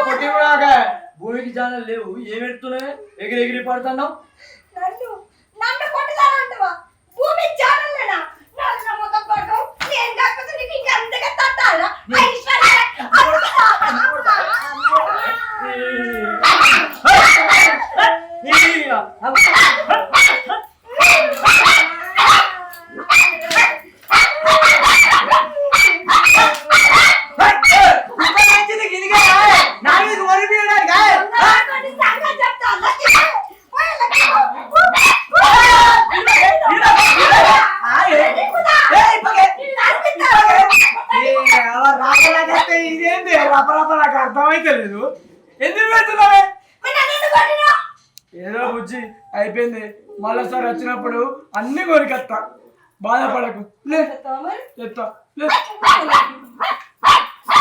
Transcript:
పొట్టి భూమికి జానలు లేవు ఏం పెడుతున్నాయి ఎగిరి ఎగిరి పడుతున్నావు నన్ను నన్ను కొట్టుదానంటవా భూమి జానలేనా నన్ను నమ్మకం పడు నేను కాకపోతే నీకు ఇంకా అంతగా తట్టాలా ఐశ్వర్య ఇదేంటి రప రప నాకు అర్థమైతే లేదు ఎందుకు పెడుతున్నావే ఏదో బుజ్జి అయిపోయింది. మళ్ళీసారి వచ్చినప్పుడు అన్ని కొరికెత్తా బాధపడకు. లే చెప్తా.